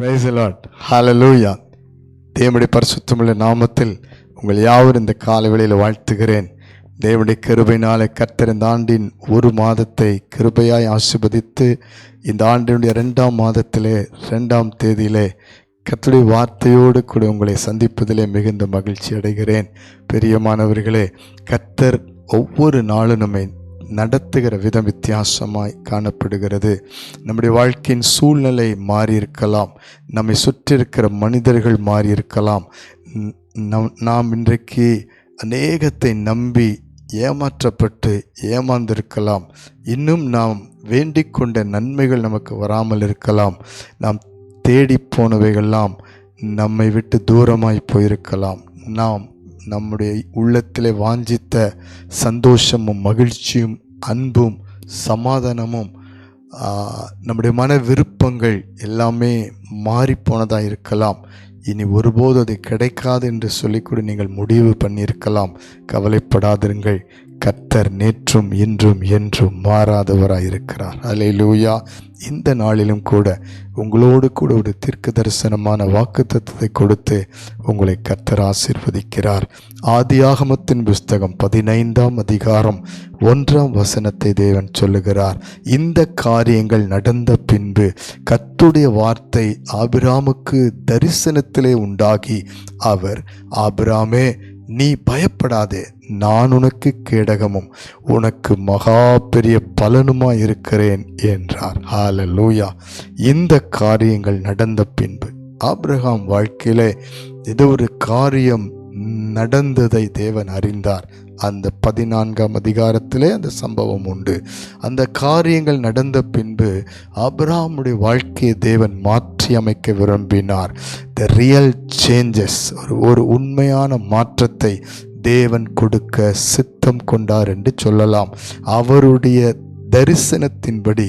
Price lot லூயா தேவனுடைய பரிசுத்தமுள்ள நாமத்தில் உங்கள் யாவரும் இந்த காலை வாழ்த்துகிறேன். தேவனுடைய கிருபையினாலே கர்த்தர் இந்த ஆண்டின் ஒரு மாதத்தை கிருபையாய் ஆசிர்வதித்து இந்த ஆண்டினுடைய ரெண்டாம் மாதத்திலே ரெண்டாம் தேதியிலே கர்த்தருடைய வார்த்தையோடு கூட உங்களை சந்திப்பதிலே மிகுந்த மகிழ்ச்சி அடைகிறேன். பெரியமானவர்களே கத்தர் ஒவ்வொரு நாளும் நம்மை நடத்துகிற விதம் வித்தியாசமாய் காணப்படுகிறது. நம்முடைய வாழ்க்கையின் சூழ்நிலை மாறியிருக்கலாம். நம்மை சுற்றி இருக்கிற மனிதர்கள் மாறியிருக்கலாம். நம் நாம் இன்றைக்கு அநேகத்தை நம்பி ஏமாற்றப்பட்டு ஏமாந்திருக்கலாம். இன்னும் நாம் வேண்டிக் கொண்ட நன்மைகள் நமக்கு வராமல் இருக்கலாம். நாம் தேடி போனவைகள்லாம் நம்மை விட்டு தூரமாய் போயிருக்கலாம். நாம் நம்முடைய உள்ளத்திலே வாஞ்சித்த சந்தோஷமும் மகிழ்ச்சியும் அன்பும் சமாதானமும் நம்முடைய மன விருப்பங்கள் எல்லாமே மாறிப்போனதாக இருக்கலாம். இனி ஒருபோது அது கிடைக்காது என்று சொல்லிக்கூட நீங்கள் முடிவு பண்ணியிருக்கலாம். கவலைப்படாதிருங்கள். கத்தர் நேற்றும் இன்றும் என்றும் மாறாதவராயிருக்கிறார். இருக்கிறார் லூயா இந்த நாளிலும் கூட உங்களோடு கூட ஒரு தீர்க்க தரிசனமான வாக்குத்தத்தத்தை கொடுத்து உங்களை கர்த்தர் ஆசீர்வதிக்கிறார். ஆதியாகமத்தின் புஸ்தகம் பதினைந்தாம் அதிகாரம் ஒன்றாம் வசனத்தை தேவன் சொல்லுகிறார். இந்த காரியங்கள் நடந்த பின்பு கத்துடைய வார்த்தை ஆபிராமுக்கு தரிசனத்திலே உண்டாகி அவர் ஆபிராமே நீ பயப்படாதே நான் உனக்கு கேடகமும் உனக்கு மகா பெரிய பலனுமாய் இருக்கிறேன் என்றார். ஹalleluya இந்த காரியங்கள் நடந்த பின்பு ஆப்ரஹாம் வாழ்க்கையிலே ஏதோ ஒரு காரியம் நடந்ததை தேவன் அறிந்தார். அந்த பதினான்காம் அதிகாரத்திலே அந்த சம்பவம் உண்டு. அந்த காரியங்கள் நடந்த பின்பு அப்ராமுடைய வாழ்க்கையை தேவன் மாற்றி அமைக்க விரும்பினார். த ரியல் சேஞ்சஸ் ஒரு ஒரு உண்மையான மாற்றத்தை தேவன் கொடுக்க சித்தம் கொண்டார் என்று சொல்லலாம். அவருடைய தரிசனத்தின்படி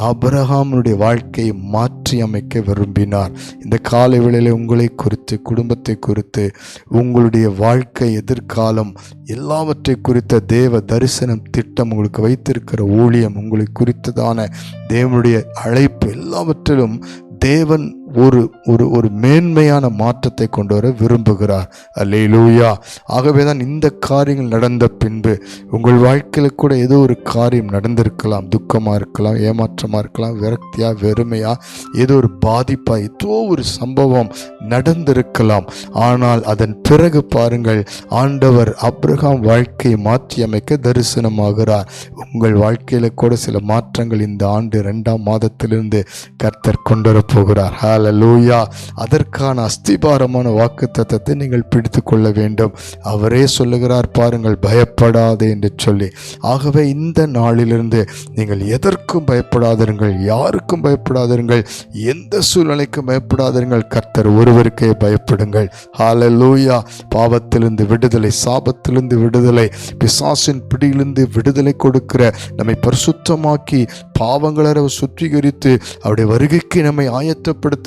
அபரஹாமனுடைய வாழ்க்கையை மாற்றி அமைக்க விரும்பினார். இந்த காலை வேளையில் உங்களை குறித்து குடும்பத்தை குறித்து உங்களுடைய வாழ்க்கை எதிர்காலம் எல்லாவற்றை குறித்த தேவ தரிசனம் திட்டம் உங்களுக்கு வைத்திருக்கிற ஊழியம் உங்களை குறித்ததான தேவனுடைய அழைப்பு எல்லாவற்றிலும் தேவன் ஒரு ஒரு ஒரு மேன்மையான மாற்றத்தை கொண்டு வர விரும்புகிறார். அல்லேலூயா. ஆகவே தான் இந்த காரியங்கள் நடந்த பின்பு உங்கள் வாழ்க்கையில் கூட ஏதோ ஒரு காரியம் நடந்திருக்கலாம். துக்கமாக இருக்கலாம் ஏமாற்றமாக இருக்கலாம் விரக்தியாக வெறுமையாக ஏதோ ஒரு பாதிப்பாக ஏதோ ஒரு சம்பவம் நடந்திருக்கலாம். ஆனால் அதன் பிறகு பாருங்கள் ஆண்டவர் அப்ரஹாம் வாழ்க்கையை மாற்றி அமைக்க தரிசனமாகிறார். உங்கள் வாழ்க்கையில் கூட சில மாற்றங்கள் இந்த ஆண்டு ரெண்டாம் மாதத்திலிருந்து கர்த்தர் கொண்டு வரப் போகிறார். லூயா அதற்கான அஸ்திபாரமான வாக்கு தத்தத்தை நீங்கள் பிடித்து கொள்ள வேண்டும். அவரே சொல்லுகிறார் பாருங்கள் பயப்படாதே என்று சொல்லி. ஆகவே இந்த நாளிலிருந்து நீங்கள் எதற்கும் பயப்படாதிருங்கள் யாருக்கும் பயப்படாதிருங்கள் எந்த சூழ்நிலைக்கும் பயப்படாதிருங்கள். கர்த்தர் ஒருவருக்கே பயப்படுங்கள். ஹalleluya பாவத்திலிருந்து விடுதலை சாபத்திலிருந்து விடுதலை பிசாசின் பிடியிலிருந்து விடுதலை கொடுக்கிற நம்மை பரிசுத்தமாக்கி பாவங்களை சுத்திகரித்து அவருடைய வருகைக்கு நம்மை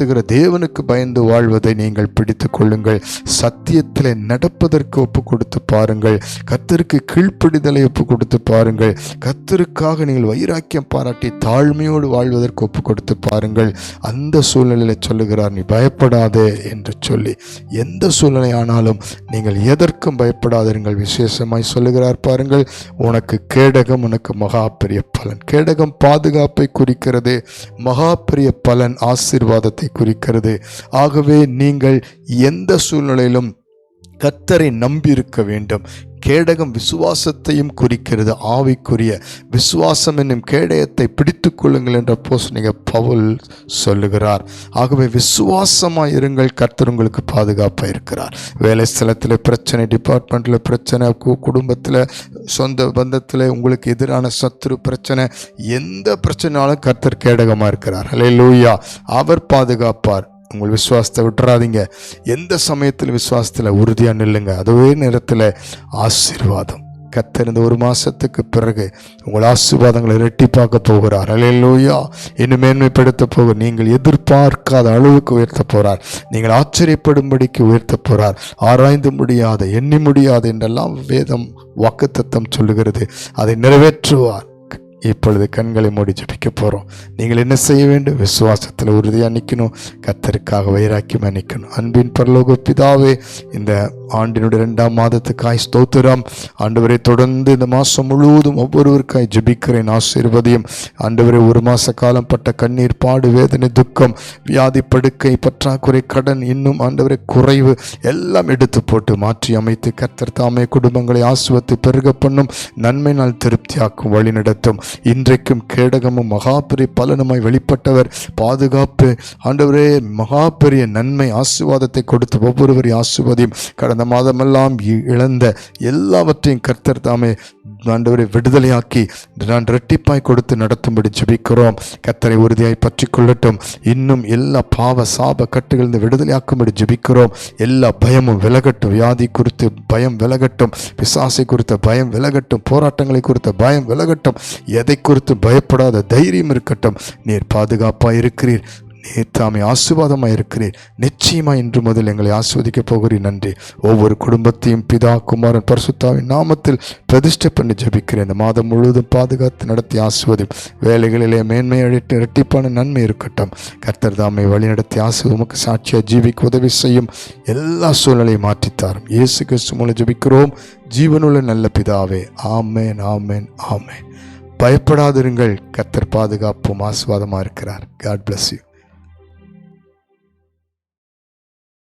ஆயத்தப்படுத்துகிற தேவனுக்கு பயந்து வாழ்வதை நீங்கள் பிடித்து கொள்ளுங்கள். சத்தியத்தில் நடப்பதற்கு ஒப்பு கொடுத்து பாருங்கள். கத்தருக்கு கீழ்ப்பிடிதலை ஒப்பு கொடுத்து பாருங்கள். கத்தருக்காக நீங்கள் வைராக்கியம் பாராட்டி தாழ்மையோடு வாழ்வதற்கு ஒப்பு கொடுத்து பாருங்கள். அந்த சூழ்நிலையில் சொல்லுகிறார் நீ பயப்படாதே என்று சொல்லி எந்த சூழ்நிலை ஆனாலும் நீங்கள் எதற்கும் பயப்படாதீர்கள் விசேஷமாய் சொல்லுகிறார் பாருங்கள் உனக்கு கேடகம் உனக்கு மகா பெரிய பலன். கேடகம் பாதுகாப்பை குறிக்கிறது. மகா பெரிய பலன் ஆசீர்வாதத்தை குறிக்கிறது. ஆகவே நீங்கள் எந்த சூழ்நிலையிலும் கத்தரை நம்பியிருக்க வேண்டும். கேடகம் விசுவாசத்தையும் குறிக்கிறது ஆவிக்குரிய விசுவாசம் என்னும் கேடயத்தை பிடித்து கொள்ளுங்கள் என்ற போசனிக பவுல் சொல்லுகிறார். ஆகவே விசுவாசமாக இருங்கள் கர்த்தர் உங்களுக்கு பாதுகாப்பாக இருக்கிறார். வேலை ஸ்தலத்தில் பிரச்சனை டிபார்ட்மெண்ட்டில் பிரச்சனை கு- குடும்பத்தில் சொந்த பந்தத்தில் உங்களுக்கு எதிரான சத்துரு பிரச்சனை எந்த பிரச்சனைனாலும் கர்த்தர் கேடகமாக இருக்கிறார். ஹலே லூயா அவர் பாதுகாப்பார். உங்கள் விசுவாசத்தை விட்டுறாதீங்க. எந்த சமயத்தில் விசுவாசத்தில் உறுதியாக நில்லுங்க. அதே நேரத்தில் ஆசீர்வாதம். கத்திருந்த இந்த ஒரு மாதத்துக்கு பிறகு உங்கள் ஆசீர்வாதங்களை இரட்டிப்பாக்க போகிறார். அல்லேலூயா இன்னும் மேன்மைப்படுத்த போக நீங்கள் எதிர்பார்க்காத அளவுக்கு உயர்த்த போகிறார் நீங்கள் ஆச்சரியப்படும்படிக்கு உயர்த்த போகிறார் ஆராய்ந்து முடியாத எண்ணி முடியாத என்றெல்லாம் வேதம் வாக்குத்தத்தம் சொல்லுகிறது. அதை நிறைவேற்றுவார். இப்பொழுது கண்களை மூடி ஜபிக்க போகிறோம் நீங்கள் என்ன செய்ய வேண்டும்? விசுவாசத்தில் உறுதியாக நிற்கணும் கத்தருக்காக வைராக்கியமாக நிற்கணும் அன்பின் பரலோக பிதாவே இந்த ஆண்டினுடைய ரெண்டாம் மாதத்துக்காய் ஸ்தோத்திரம். ஆண்டவரை தொடர்ந்து இந்த மாதம் முழுவதும் ஒவ்வொருவருக்காய் ஜபிக்கிறேன் ஆசீர்வதியும். ஆண்டவரை ஒரு மாத காலம் பட்ட கண்ணீர் பாடு வேதனை துக்கம் வியாதி படுக்கை பற்றாக்குறை கடன் இன்னும் ஆண்டவரை குறைவு எல்லாம் எடுத்து போட்டு மாற்றி அமைத்து கர்த்தர் தாமே குடும்பங்களை ஆசுவத்து பெருக பண்ணும் நன்மை நாள் திருப்தியாக்கும் வழி நடத்தும். இன்றைக்கும் கேடகமும் மகாபெரிய பலனுமாய் வெளிப்பட்டவர் பாதுகாப்பு. ஆண்டவரே மகா பெரிய நன்மை ஆசீர்வாதத்தை கொடுத்து ஒவ்வொருவரையும் ஆசுவதியும் கடந்த மாதமெல்லாம் இ- இழந்த எல்லாவற்றையும் கர்த்தர் தாமே ஆண்டவரை விடுதலையாக்கி நான் ரெட்டிப்பாய் கொடுத்து நடத்தும்படி ஜெபிக்கிறோம். கத்தரை உறுதியாய் பற்றி கொள்ளட்டும் இன்னும் எல்லா பாவ சாப கட்டுகளிலிருந்து விடுதலையாக்கும்படி ஜெபிக்கிறோம். எல்லா பயமும் விலகட்டும். வியாதி குறித்து பயம் விலகட்டும். பிசாசை குறித்த பயம் விலகட்டும். போராட்டங்களை குறித்த பயம் விலகட்டும். எதை குறித்து பயப்படாத தைரியம் இருக்கட்டும். நீர் பாதுகாப்பாக இருக்கிறீர். நீர் தாமே ஆசீர்வாதமாக இருக்கிறீர். நிச்சயமா இன்று முதல் எங்களை ஆஸ்வதிக்கப் போகிறீர். நன்றி. ஒவ்வொரு குடும்பத்தையும் பிதா குமாரன் பரிசுத்தாவின் நாமத்தில் பிரதிஷ்டை பண்ணி ஜபிக்கிறேன். இந்த மாதம் முழுவதும் பாதுகாத்து நடத்தி ஆசுவதும் வேலைகளிலே மேன்மை அழைத்து இரட்டிப்பான நன்மை இருக்கட்டும். கர்த்தர் தாமை வழிநடத்தி ஆசு உமக்கு சாட்சியாக ஜீவிக்கு உதவி செய்யும் எல்லா சூழ்நிலையும் மாற்றித்தாரும். இயேசு கிறிஸ்து மூலம் ஜபிக்கிறோம். ஜீவனுள்ள நல்ல பிதாவே. ஆமேன் ஆமேன் ஆமேன். பயப்படாதிருங்கள். கர்த்தர் பாதுகாப்பும் ஆசுவாதமாக இருக்கிறார். God bless you